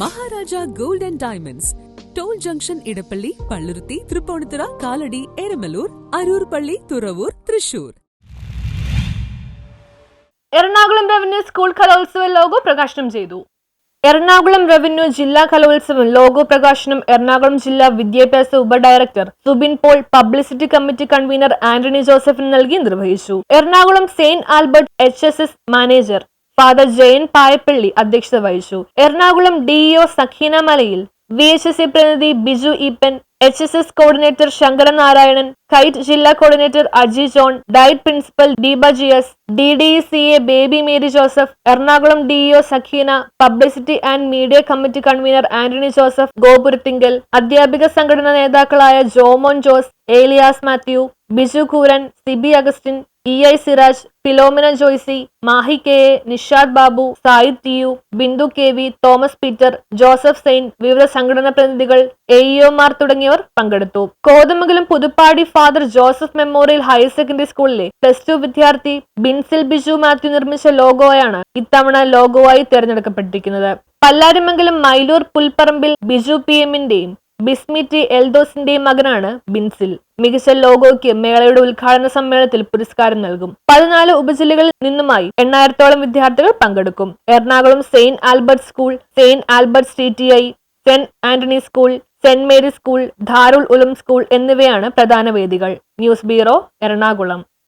Maharaja gold and diamonds. Toll junction Edappally Palluruthy Tripunithura Kalady Eramalloor Aroor പള്ളി Thuravoor Thrissur. Ernakulam revenue school കലോത്സവ logo പ്രകാശനം ചെയ്തു. Ernakulam revenue ജില്ലാ കലോത്സവം ലോഗോ പ്രകാശനം എറണാകുളം ജില്ലാ വിദ്യാഭ്യാസ ഉപഡയറക്ടർ Subin Paul publicity committee convener Antony ജോസഫിന് നൽകി നിർവഹിച്ചു. Ernakulam saint Albert H manager father Jayan Payappally അധ്യക്ഷത വഹിച്ചു. എറണാകുളം ഡിഇഒ സഖീന മലയിൽ വി എച്ച് എസ് സി പ്രതിനിധി Biju Eapen H S S coordinator Sankaranarayanan KITE ജില്ലാ coordinator Aji John DIET principal Deepa G S D D C A Baby Mary Joseph Ernakulam DEO Sakeena publicity and media committee convener Antony Joseph Gopurathinkal അധ്യാപിക സംഘടനാ നേതാക്കളായ Jomon Jose Elias Mathew Biju Kooran Sibi Augustine E I Siraj Philomina Joycy Mahi K A Nishad Babu Sayid T U Bindu K V Thomas Peter Joseph Sain വിവിധ സംഘടനാ പ്രതിനിധികൾ എഇഒമാർ തുടങ്ങിയവർ പങ്കെടുത്തു. Kothamangalam Puthuppadi father Joseph memorial higher secondary സ്കൂളിലെ plus two വിദ്യാർത്ഥി ബിൻസിൽ ബിജു മാത്യു നിർമ്മിച്ച ലോഗോയാണ് ഇത്തവണ ആയി തിരഞ്ഞെടുക്കപ്പെട്ടിരിക്കുന്നത്. പല്ലാരിമംഗലം മൈലൂർ പുൽപ്പറമ്പിൽ ബിജു പി എമ്മിന്റെയും ബിസ്മി ടി എൽദോസിന്റെയും മകനാണ് ബിൻസിൽ. മികച്ച ലോഗോയ്ക്ക് മേളയുടെ ഉദ്ഘാടന സമ്മേളനത്തിൽ പുരസ്കാരം നൽകും. പതിനാല് ഉപജില്ലകളിൽ നിന്നുമായി എണ്ണായിരത്തോളം വിദ്യാർത്ഥികൾ പങ്കെടുക്കും. Ernakulam saint Albert school saint Albert T T I saint Antony school saint Mary school Darul Uloom school എന്നിവയാണ് പ്രധാന വേദികൾ. News bureau Ernakulam.